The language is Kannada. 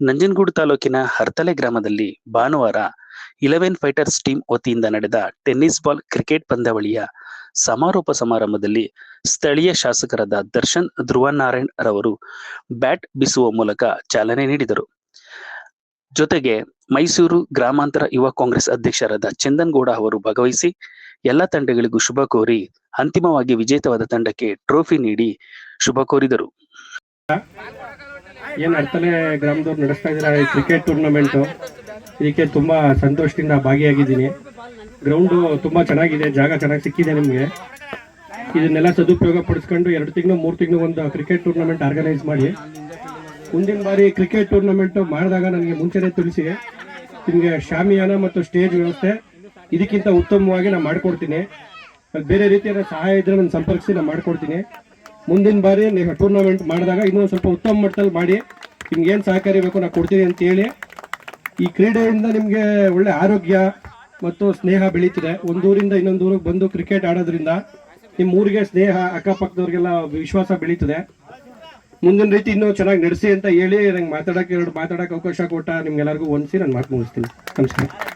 ನಂಜನಗೂಡು ತಾಲೂಕಿನ ಹರ್ತಲೆ ಗ್ರಾಮದಲ್ಲಿ ಭಾನುವಾರ ಇಲೆವೆನ್ ಫೈಟರ್ಸ್ ಟೀಮ್ ವತಿಯಿಂದ ನಡೆದ ಟೆನ್ನಿಸ್ ಬಾಲ್ ಕ್ರಿಕೆಟ್ ಪಂದ್ಯಾವಳಿಯ ಸಮಾರೋಪ ಸಮಾರಂಭದಲ್ಲಿ ಸ್ಥಳೀಯ ಶಾಸಕರಾದ ದರ್ಶನ್ ಧ್ರುವನಾರಾಯಣ್ ರವರು ಬ್ಯಾಟ್ ಬಿಸುವ ಮೂಲಕ ಚಾಲನೆ ನೀಡಿದರು. ಜೊತೆಗೆ ಮೈಸೂರು ಗ್ರಾಮಾಂತರ ಯುವ ಕಾಂಗ್ರೆಸ್ ಅಧ್ಯಕ್ಷರಾದ ಚಂದನ್ಗೌಡ ಅವರು ಭಾಗವಹಿಸಿ ಎಲ್ಲ ತಂಡಗಳಿಗೂ ಶುಭ ಕೋರಿ ಅಂತಿಮವಾಗಿ ವಿಜೇತವಾದ ತಂಡಕ್ಕೆ ಟ್ರೋಫಿ ನೀಡಿ ಶುಭ ಕೋರಿದರು. ಏನು ಅರ್ತಲೆ ಗ್ರಾಮದವ್ರು ನಡೆಸ್ತಾ ಇದ್ದಾರೆ ಕ್ರಿಕೆಟ್ ಟೂರ್ನಮೆಂಟು ಇದಕ್ಕೆ ತುಂಬ ಸಂತೋಷದಿಂದ ಭಾಗಿಯಾಗಿದ್ದೀನಿ. ಗ್ರೌಂಡು ತುಂಬ ಚೆನ್ನಾಗಿದೆ, ಜಾಗ ಚೆನ್ನಾಗಿ ಸಿಕ್ಕಿದೆ ನಿಮಗೆ. ಇದನ್ನೆಲ್ಲ ಸದುಪಯೋಗ ಪಡಿಸ್ಕೊಂಡು ಎರಡು ತಿಂಗಳು, ಮೂರು ತಿಂಗಳು ಒಂದು ಕ್ರಿಕೆಟ್ ಟೂರ್ನಮೆಂಟ್ ಆರ್ಗನೈಸ್ ಮಾಡಿ. ಮುಂದಿನ ಬಾರಿ ಕ್ರಿಕೆಟ್ ಟೂರ್ನಮೆಂಟು ಮಾಡಿದಾಗ ನನಗೆ ಮುಂಚೆನೇ ತಿಳಿಸಿ, ನಿಮಗೆ ಶಾಮಿಯಾನ ಮತ್ತು ಸ್ಟೇಜ್ ವ್ಯವಸ್ಥೆ ಇದಕ್ಕಿಂತ ಉತ್ತಮವಾಗಿ ನಾನು ಮಾಡಿಕೊಡ್ತೀನಿ. ಬೇರೆ ರೀತಿಯ ಸಹಾಯ ಇದ್ರೆ ನಾನು ಸಂಪರ್ಕಿಸಿ ನಾನು ಮಾಡಿಕೊಡ್ತೀನಿ. ಮುಂದಿನ ಬಾರಿ ನೀವು ಟೂರ್ನಮೆಂಟ್ ಮಾಡಿದಾಗ ಇನ್ನೂ ಸ್ವಲ್ಪ ಉತ್ತಮ ಮಟ್ಟದಲ್ಲಿ ಮಾಡಿ, ನಿಮ್ಗೆ ಏನು ಸಹಕಾರಿ ಬೇಕು ನಾನು ಕೊಡ್ತೀನಿ ಅಂತೇಳಿ ಈ ಕ್ರೀಡೆಯಿಂದ ನಿಮಗೆ ಒಳ್ಳೆ ಆರೋಗ್ಯ ಮತ್ತು ಸ್ನೇಹ ಬೆಳೀತಿದೆ. ಒಂದೂರಿಂದ ಇನ್ನೊಂದು ಊರಿಗೆ ಬಂದು ಕ್ರಿಕೆಟ್ ಆಡೋದ್ರಿಂದ ನಿಮ್ಮ ಊರಿಗೆ ಸ್ನೇಹ, ಅಕ್ಕಪಕ್ಕದವ್ರಿಗೆಲ್ಲ ವಿಶ್ವಾಸ ಬೆಳೀತದೆ. ಮುಂದಿನ ರೀತಿ ಇನ್ನೂ ಚೆನ್ನಾಗಿ ನಡೆಸಿ ಅಂತ ಹೇಳಿ ನಂಗೆ ಮಾತಾಡೋಕ್ಕೆ ಎರಡು ಮಾತಾಡೋಕೆ ಅವಕಾಶ ಕೊಟ್ಟ ನಿಮ್ಗೆಲ್ಲರಿಗೂ ಹೊಂದಿಸಿ ನಾನು ಮಾತು ಮುಗಿಸ್ತೀನಿ. ನಮಸ್ಕಾರ.